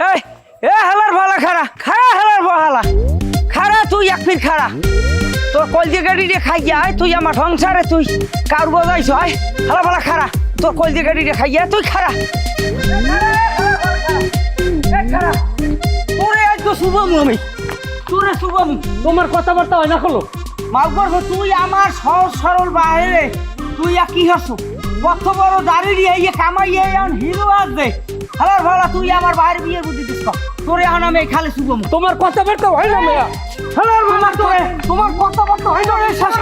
এ হালার ভালা খারা খারা হালার ভালা খারা তুই, এক ফির খারা তোর কলজি গাড়ি দিয়ে খাই যায় তুই আমার সংসারে তুই। কার বোঝাইছ হয় হালা ভালা খারা তোর কলজি গাড়ি দিয়ে খাই যায় তুই খারা তোরে আজকে শুভম আমি। তোরে শুভম, তোমার কথাবার্তা হয় না হলো করব তুই আমার সহজ সরল বাইরে তুই আর কি হস? কত বড় দাঁড়িয়ে এই কামাই এখন হিরো আসবে হালার ভালা তুই আমার বাইরে বিয়ে বুদ্ধি দিস তোরে এখন আমি এই খালি শুভম তোমার কথাবার্তা হয় না মেয়া? হালার ভালা তোরে তোমার কথাবার্তা হয় না শেষ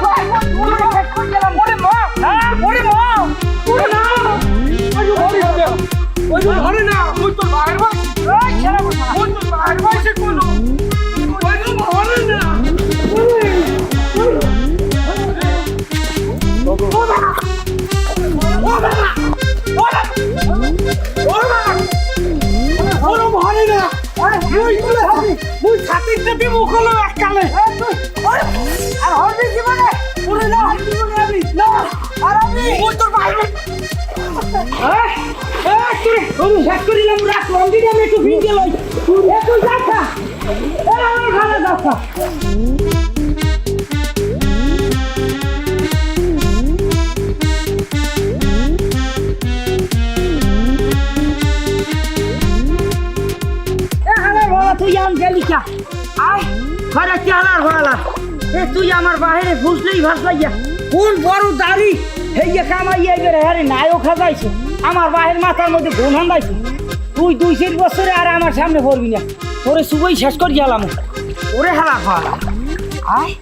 ওই বলে হবে মুই ছাতিতে দিব কলো এককালে আর হরবি জীবনে পুরে না হরবি জীবনে আমি না আর আমি ওই তোর ভাই তুই শেষ করিলাম রাখ দিদি আমি একটু ভিজে লই। তুই ভালা তুই আম গেলি কা আয় ঘরে কি ঘরালা এ তুই আমার বাহিরে ফুসলেই ভাসলাইয়া কোন বড় দাড়ি? হেইয়া কামাইয়া এবারে হ্যাঁ নায়ক হাজাইছে। আমার বাহের মাথার মধ্যে ঘুম হান্দাইছে তুই দুই চার বছরে আর আমার সামনে পড়বি না। তোরে শুভই শেষ করে গেলাম ওরে হালা ভালা আয়।